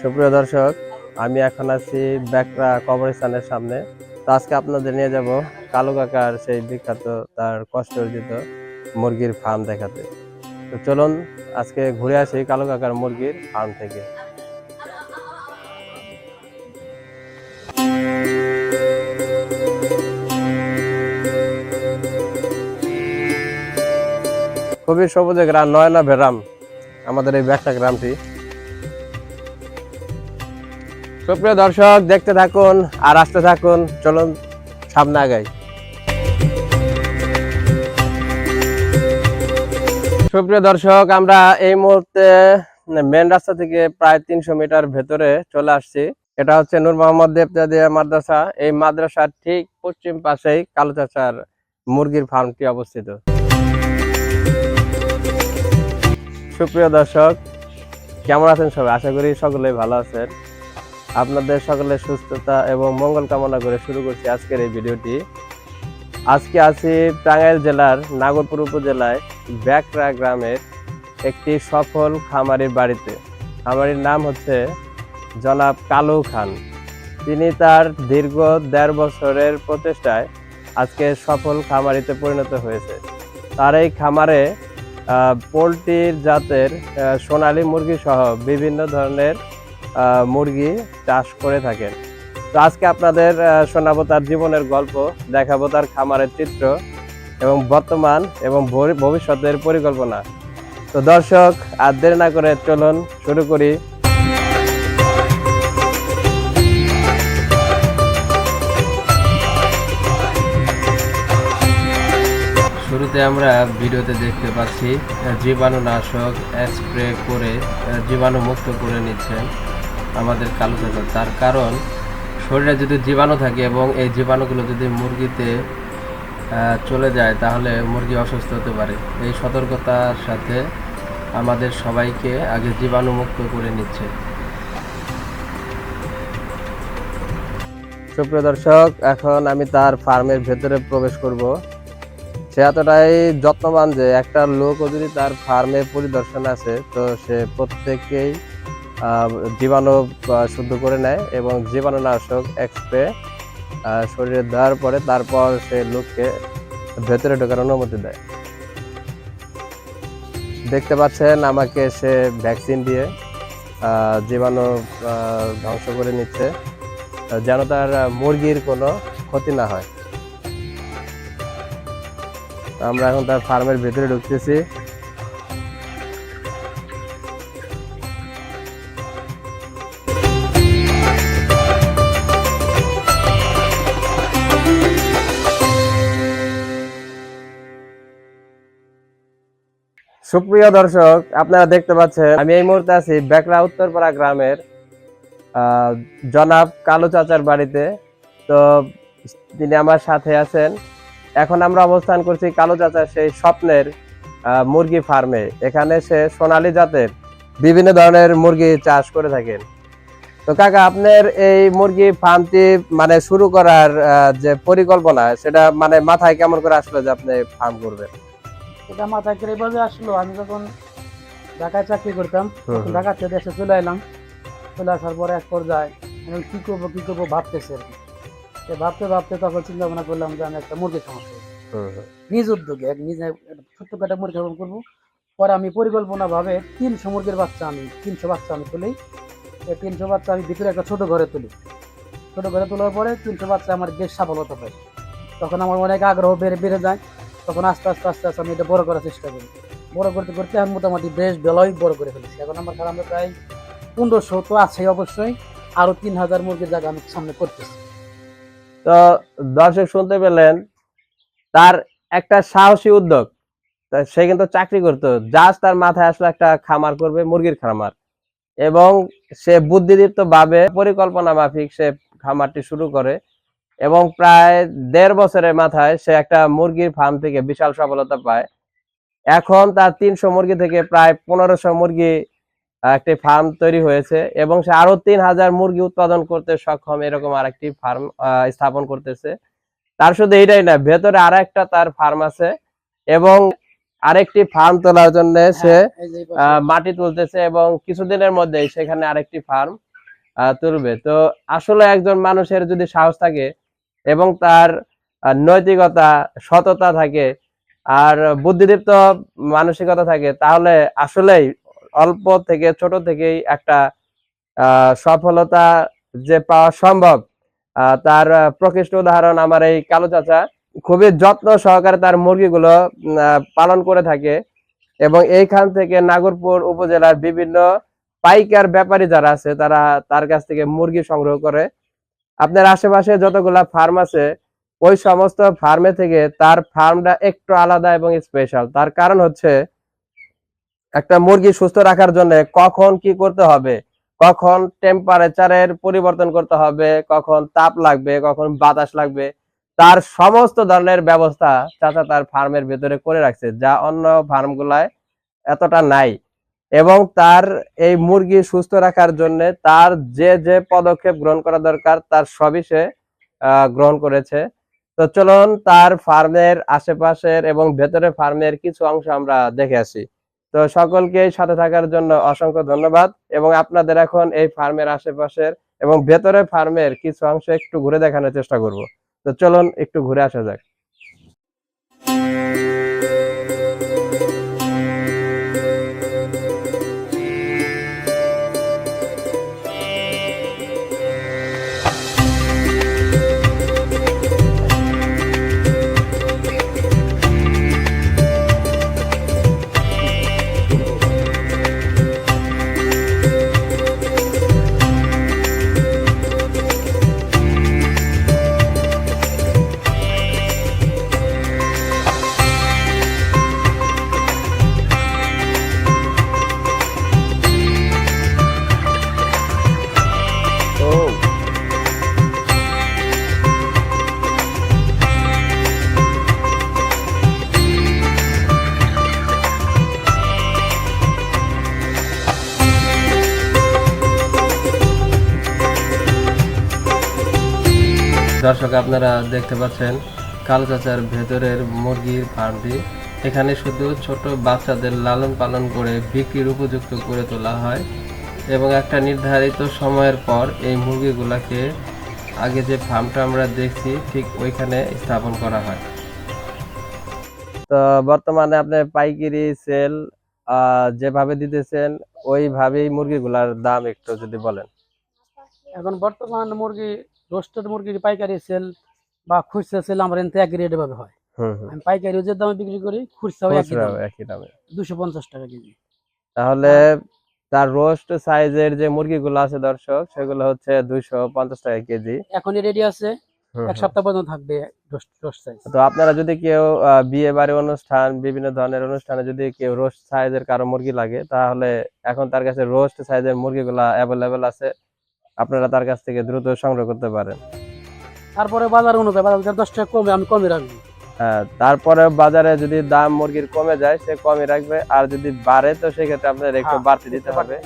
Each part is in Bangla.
সুপ্রিয় দর্শক, আমি এখন আছি ব্যাকরা কবরস্থানের সামনে। তো আজকে আপনাদের নিয়ে যাব কালু কাকার সেই বিখ্যাত তার কষ্ট অর্জিত মুরগির ফার্ম দেখাতে। তো চলুন আজকে ঘুরে আসি কালু কাকার মুরগির ফার্ম থেকে। খুবই সবুজে গ্রাম, নয়না ভেরাম। আমাদের এই ব্যাকটা গ্রামটি। সুপ্রিয় দর্শক, দেখতে থাকুন আর আসতে থাকুন। চলুন সামনে আগাই। সুপ্রিয় দর্শক, আমরা এই মুহূর্তে মেন রাস্তা থেকে প্রায় তিনশো মিটার ভেতরে চলে আসছি। এটা হচ্ছে নূর মোহাম্মদ দেবদাদিয়া মাদ্রাসা। এই মাদ্রাসার ঠিক পশ্চিম পাশেই কালো চাচার মুরগির ফার্মটি অবস্থিত। সুপ্রিয় দর্শক, কেমন আছেন সবাই? আশা করি সকলেই ভালো আছেন। আপনাদের সকলের সুস্থতা এবং মঙ্গল কামনা করে শুরু করছি আজকের এই ভিডিওটি। আজকে আছি টাঙ্গাইল জেলার নাগরপুর উপজেলায় ব্যাকরা গ্রামের একটি সফল খামারির বাড়িতে। খামারির নাম হচ্ছে জনাব কালু খান। তিনি তার দীর্ঘ দেড় বছরের প্রচেষ্টায় আজকে সফল খামারিতে পরিণত হয়েছে। তার এই খামারে পোলট্রির জাতের সোনালি মুরগি সহ বিভিন্ন ধরনের মুরগি চাষ করে থাকেন। তো আজকে আপনাদের শোনাবো তার জীবনের গল্প, দেখাবো তার খামারের চিত্র এবং বর্তমান এবং ভবিষ্যতের পরিকল্পনা। তো দর্শক, আর দেরি না করে চলুন শুরু করি শুরুতে আমরা ভিডিওতে দেখতে পাচ্ছি জীবাণুনাশক স্প্রে করে আহ, জীবাণু মুক্ত করে নিচ্ছেন আমাদের কালো চাচা। তার কারণ শরীরে যদি জীবাণু থাকে এবং এই জীবাণুগুলো যদি মুরগিতে চলে যায় তাহলে মুরগি অসুস্থ হতে পারে। এই সতর্কতার সাথে আমাদের সবাইকে আগে জীবাণু মুক্ত করে নিচ্ছে। সুপ্রিয় দর্শক এখন আমি তার ফার্মের ভেতরে প্রবেশ করব। সে এতটাই যত্নবান যে একটা লোকও যদি তার ফার্মে পরিদর্শন আছে তো সে প্রত্যেককেই আহ, জীবাণু শুদ্ধ করে নেয় এবং জীবাণুনাশক এক্সপ্রে শরীরে দেওয়ার পরে তারপর সে লোককে ভেতরে ঢোকার অনুমতি দেয়। দেখতে পাচ্ছেন আমাকে সে ভ্যাকসিন দিয়ে জীবাণু ধ্বংস করে নিচ্ছে যেন তার মুরগির কোনো ক্ষতি না হয়। আমরা এখন তার ফার্মের ভেতরে ঢুকতেছি। সুপ্রিয় দর্শক, আপনারা দেখতে পাচ্ছেন, আমি এই মুহূর্তে আছি বেকরা উত্তরপাড়া গ্রামের জনাব কালু চাচার বাড়িতে। তো তিনি আমার সাথে আছেন। এখন আমরা অবস্থান করছি কালো চাচার সেই স্বপ্নের মুরগি ফার্মে। এখানে সে সোনালী জাতের বিভিন্ন ধরনের মুরগি চাষ করে থাকেন তো কাকা আপনার এই মুরগি ফার্মটি মানে শুরু করার যে পরিকল্পনা সেটা মানে মাথায় কেমন করে আসলো যে আপনি ফার্ম করবেন? এটা মাথায় করে এভাবে আসলো আমি যখন ঢাকায় চাকরি করতাম। ঢাকা থেকে দেশে চলে এলাম। চলে আসার পরে এক পর্যায়ে কি করব কি করব ভাবতেছি আর কি। ভাবতে ভাবতে তখন চিন্তা ভাবনা করলাম যে আমি একটা মুরগি খামার করব। নিজ উদ্যোগে এক নিজে ছোট্ট একটা মুরগি খামার করব। পরে আমি পরিকল্পনা ভাবে তিনশো মুরগির বাচ্চা আমি তিনশো বাচ্চা আমি তুলি। তিনশো বাচ্চা আমি ভিতরে একটা ছোট ঘরে তুলি। ছোট ঘরে তোলার পরে তিনশো বাচ্চা আমার বেশ সফলতা পাই তখন আমার অনেক আগ্রহ বেড়ে বেড়ে যায়। তখন আস্তে আস্তে আস্তে আস্তে আমি এটা বড় করার চেষ্টা করি। বড় করতে করতে আমি মোটামুটি বেশ ভালোই বড় করে ফেলেছি। এখন আমার ফার্মে প্রায় পনেরোশো তো আছেই অবশ্যই। আরও তিন হাজার মুরগির জায়গা আমি সামনে করতেছি। তো দর্শক শুনতে পেলেন, তার একটা সাহসী উদ্যোগ। সে কিন্তু চাকরি করতো, জাস্ট তার মাথায় আসলে একটা খামার করবে, মুরগির খামার। এবং সে বুদ্ধিদীপ্ত ভাবে পরিকল্পনা মাফিক সে খামারটি শুরু করে এবং প্রায় দেড় বছরের মাথায় সে একটা মুরগির ফার্ম থেকে বিশাল সফলতা পায়। এখন তার তিনশো মুরগি থেকে প্রায় পনেরোশো মুরগি একটি ফার্ম তৈরি হয়েছে এবং সে আরও তিন হাজার মুরগি উৎপাদন করতে সক্ষম এরকম আরেকটি ফার্ম স্থাপন করতেছে তার শুধু এইটাই না ভেতরে আর একটা তার ফার্ম আছে এবং আরেকটি ফার্ম তোলার জন্য সে হ্যাঁ। আহ, মাটি তুলতেছে এবং কিছুদিনের মধ্যেই সেখানে আরেকটি ফার্ম তুলবে তো আসলে একজন মানুষের যদি সাহস থাকে এবং তার নৈতিকতা সততা থাকে আর বুদ্ধিদীপ্ত মানসিকতা থাকে তাহলে আসলেই অল্প থেকে ছোট থেকেই একটা সফলতা যে পাওয়া সম্ভব। তার প্রকৃষ্ট উদাহরণ আমার এই কালো চাচা। খুবই যত্ন সহকারে তার মুরগিগুলো পালন করে থাকে এবং এইখান থেকে নাগরপুর উপজেলার বিভিন্ন পাইকার ব্যাপারী যারা আছে, তারা তার কাছ থেকে মুরগি সংগ্রহ করে। আপনার আশেপাশে যতগুলা ফার্ম আছে, ওই সমস্ত ফার্মে থেকে তার ফার্মটা একটু আলাদা এবং স্পেশাল তার কারণ হচ্ছে একটা মুরগি সুস্থ রাখার জন্য কখন কি করতে হবে? কখন টেম্পারেচারের পরিবর্তন করতে হবে? কখন তাপ লাগবে? কখন বাতাস লাগবে? তার সমস্ত ধরনের ব্যবস্থা চাচা তার ফার্মের ভেতরে করে রাখছে, যা অন্য ফার্মগুলায় এতটা নাই। এবং তার এই মুরগি সুস্থ রাখার জন্য তার যে যে পদক্ষেপ গ্রহণ করা দরকার, তার সবই সে গ্রহণ করেছে। তো চলুন তার ফার্মের আশেপাশের এবং ভেতরে ফার্মের কিছু অংশ আমরা দেখে আসি। তো সকলকে সাথে থাকার জন্য অসংখ্য ধন্যবাদ এবং আপনাদের এখন এই ফার্মের আশেপাশের এবং ভেতরে ফার্মের কিছু অংশ একটু ঘুরে দেখানোর চেষ্টা করব। তো চলুন একটু ঘুরে আসা যাক। দর্শক, আপনারা দেখতে পাচ্ছেন কালো চাচার ভেতরের মুরগির ফার্মটি। এখানে শুধু ছোট বাচ্চাদের লালন পালন করে বিক্রির উপযুক্ত করে তোলা হয় এবং একটা নির্ধারিত সময়ের পর এই মুরগিগুলাকে আগে যে ফার্মটা আমরা দেখছি, ঠিক ওইখানে স্থাপন করা হয়। তো বর্তমানে আপনি পাইকারি সেল যেভাবে দিতেছেন, ওইভাবেই মুরগিগুলার দাম একটু যদি বলেন। এখন বর্তমান মুরগি রোস্টেড মুরগির পাইকারি সেল বা খুচরা সেল আমার এনতে এক রেট ভাবে হয়। আমি পাইকারি যে দামে বিক্রি করি খুচরাও একই দামে। দুশো পঞ্চাশ টাকা কেজি। তাহলে তার রোস্ট সাইজের যে মুরগিগুলো আছে দর্শক সেগুলো হচ্ছে দুইশো পঞ্চাশ টাকা কেজি। এখনই রেডি আছে। এক সপ্তাহ পর্যন্ত থাকবে রোস্ট রোস্ট সাইজ তো আপনারা যদি কেউ বিয়ে বাড়ি অনুষ্ঠান বিভিন্ন ধরনের অনুষ্ঠানে যদি কেউ রোস্ট সাইজের কারও মুরগি লাগে তাহলে এখন তার কাছে রোস্ট সাইজের মুরগিগুলা অ্যাভেলেবেল আছে। আপনারা তার কাছ থেকে দ্রুত সংগ্রহ করতে পারেন। তারপরে বাজার অনুযায়ী বাজার দশ টাকা কমে আমি কমে রাখব। হ্যাঁ তারপরে বাজারে যদি দাম মুরগির কমে যায় সে কমই রাখবে। আর যদি বাড়ে তো সেক্ষেত্রে আপনার একটু হ্যাঁ, বাড়তি দিতে হবে।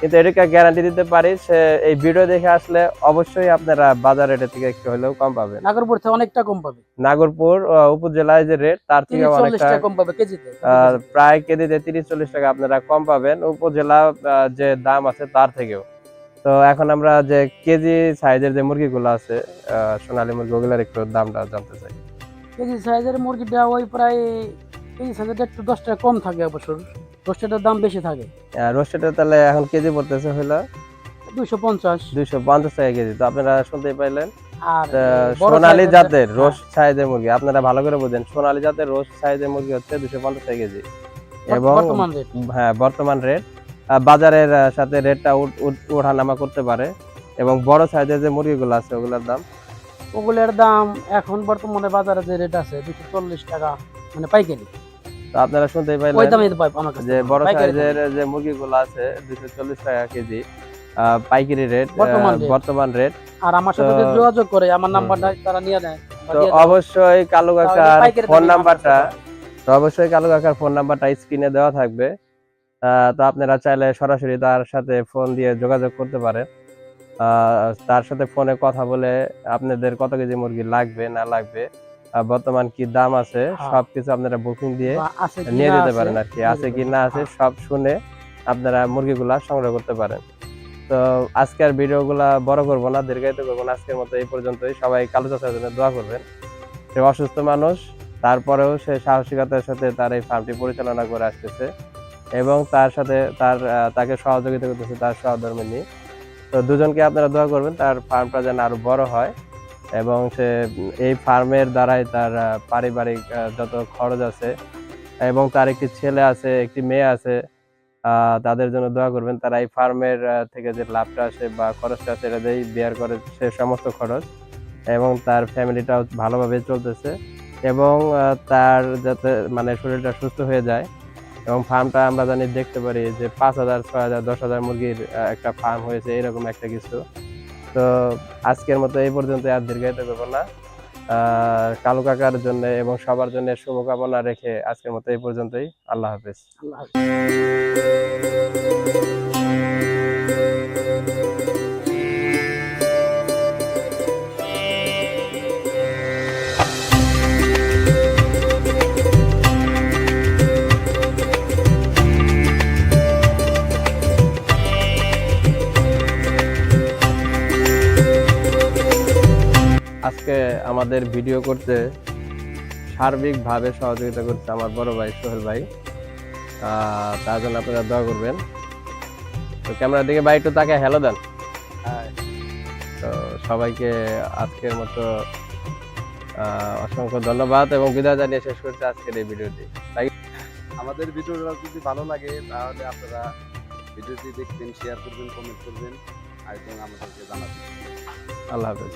কিন্তু এটাকে গ্যারান্টি দিতে পারি সে এই ভিডিও দেখে আসলে অবশ্যই আপনারা বাজার রেটের থেকে একটু হলেও কম পাবেন। নাগরপুর থেকে অনেকটা কম পাবে। নাগরপুর উপজেলায় যে রেট তার থেকে অনেকটা কম পাবে কেজিতে। প্রায় কেজিতে তিরিশ চল্লিশ টাকা আপনারা কম পাবেন। উপজেলা যে দাম আছে তার থেকেও। তো এখন আমরা যে কেজি সাইজের যে মুরগিগুলো আছে সোনালী মুরগি ওগুলোর একটু দামটা জানতে চাই। কেজি সাইজের মুরগিটা ওই প্রায় কেজি সাইজের একটু দশ টাকা কম থাকে অবশ্য রোস্টেডের দাম বেশি থাকে। রোস্টেডের তাহলে এখন কেজি পড়তেছে হলো দুইশো পঞ্চাশ। দুইশো পঞ্চাশ টাকা কেজি। তো আপনারা শুনতেই পাইলেন। আর সোনালী জাতের হ্যাঁ, রোস্ট সাইজের মুরগি। আপনারা ভালো করে বোঝেন সোনালী জাতের রোস্ট সাইজের মুরগি হচ্ছে দুশো পঞ্চাশ টাকা কেজি। এবং হ্যাঁ বর্তমান রেট বাজারের সাথে রেটটা ওঠানামা করতে পারে। এবং বড় সাইজের যে মুরগিগুলো আছে ওগুলোর দাম? ওগুলোর দাম এখন বর্তমানে বাজারে যে রেট আছে দুশো চল্লিশ টাকা মানে পাইকারি। তো আপনারা শুনতেই ওই পাই আমার কাছে যে বড় সাইজের যে মুরগিগুলো আছে দুশো চল্লিশ টাকা কেজি পাইকারি রেট বর্তমান বর্তমান রেট। আর আমার সাথে যদি যোগাযোগ করে আমার নাম্বারটা তারা নিয়ে নেয় তো অবশ্যই কালু কাকার ফোন নাম্বারটা। তো অবশ্যই কালু কাকার ফোন নাম্বারটা স্ক্রিনে দেওয়া থাকবে। তো আপনারা চাইলে সরাসরি তার সাথে ফোন দিয়ে যোগাযোগ করতে পারেন। তার সাথে ফোনে কথা বলে আপনাদের কত কেজি মুরগি লাগবে না লাগবে বর্তমান কি দাম আছে হ্যাঁ। সবকিছু আপনারা বুকিং দিয়ে নিয়ে যেতে পারেন আর কি। আছে কি না আছে হ্যাঁ। সব শুনে আপনারা মুরগিগুলা সংগ্রহ করতে পারেন। তো আজকের ভিডিওগুলা বড় করব না দীর্ঘায়িত করব না। আজকের মতো এই পর্যন্তই। সবাই কালো চাষার জন্য দোয়া করবেন। সে অসুস্থ মানুষ তারপরেও সে সাহসিকতার সাথে তার এই ফার্মটি পরিচালনা করে আসতেছে। এবং তার সাথে তার তাকে সহযোগিতা করতেছে তার সহধর্মী নিয়ে। তো দুজনকে আপনারা দোয়া করবেন, তার ফার্মটা যেন আরও বড় হয় এবং সে, এই ফার্মের দ্বারাই তার পারিবারিক যত খরচ আছে এবং তার একটি ছেলে আছে, একটি মেয়ে আছে তাদের জন্য দোয়া করবেন। তারা এই ফার্মের থেকে যে লাভটা আসে বা খরচটা আসে এটা দিয়েই বেয়ার করে সে সমস্ত খরচ এবং তার ফ্যামিলিটাও ভালোভাবে চলতেছে এবং তার যাতে মানে শরীরটা সুস্থ হয়ে যায় এবং ফার্মটা আমরা জানি দেখতে পারি যে পাঁচ হাজার, ছয় হাজার, দশ হাজার মুরগির একটা ফার্ম হয়েছে, এরকম একটা কিছু। তো আজকের মতো এই পর্যন্ত আর দীর্ঘায়িত করব না। কালু কাকার জন্য এবং সবার জন্য শুভকামনা রেখে আজকের মতো এই পর্যন্তই। আল্লাহ হাফিজ। আল্লাহ হাফেজ। আজকে আমাদের ভিডিও করতে সার্বিকভাবে সহযোগিতা করছে আমার বড় ভাই সোহেল ভাই। তার জন্য আপনারা দোয়া করবেন। তো ক্যামেরার দিকে ভাই একটু তাকে হ্যালো দেন। তো সবাইকে আজকের মতো অসংখ্য ধন্যবাদ এবং বিদায় জানিয়ে শেষ করছে আজকের এই ভিডিওটি। আমাদের ভিডিওটা যদি ভালো লাগে তাহলে আপনারা ভিডিওটি দেখবেন শেয়ার করবেন কমেন্ট করবেন আর এবং আমাদেরকে জানাবেন। আল্লাহ হাফেজ।